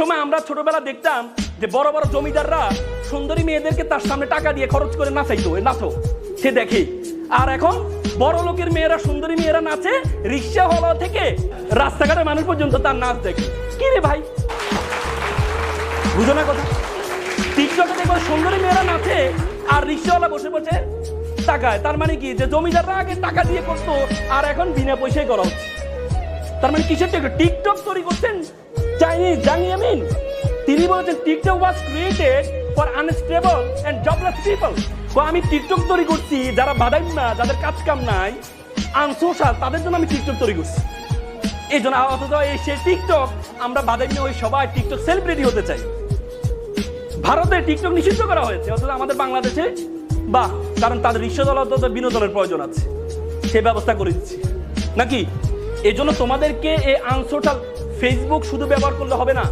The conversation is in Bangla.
সময় আমরা ছোটবেলা দেখতাম যে বড় বড় জমিদাররা সুন্দরী মেয়েদেরকে তার সামনে টাকা দিয়ে খরচ করে নাচাইতো নাচো। সে দেখে। আর এখন বড় লোকের মেয়েরা, সুন্দরী মেয়েরা নাচে, রিক্সা হলা থেকে রাস্তাঘাটে মানুষ পর্যন্ত তার নাচ দেখে। কি রে ভাই? বুঝো না কথা। টিকটকে দেখো সুন্দরী মেয়েরা নাচে আর রিক্সাওয়ালা বসে বসে টাকায়। তার মানে কি? যে জমিদাররা আগে টাকা দিয়ে করতো আর এখন বিনা পয়সায় করা হচ্ছে তার মানে কিসের টিকটক? টিকটক তৈরি করছেন চাইনিজ জানি আমিন তিনি বলেছেন TikTok was created for unstable and jobless people আমি টিকটক তৈরি করছি, যারা বাদাম না, যাদের কাজ কাম নাই আনসোশাল তাদের জন্য আমি টিকটক তৈরি করছি। এই জন্য অথচ এই সে টিকটক আমরা বাদাম ওই সবাই টিকটক সেলিব্রিটি হতে চাই। ভারতে টিকটক নিষিদ্ধ করা হয়েছে, অথচ আমাদের বাংলাদেশে, বাহ, কারণ তাদের অথচ বিনোদনের প্রয়োজন আছে। সে ব্যবস্থা করে দিচ্ছি। নাকি? এই জন্য তোমাদেরকে এই আনসোটাল ফেসবুক শুধু ব্যবহার করলে হবে না।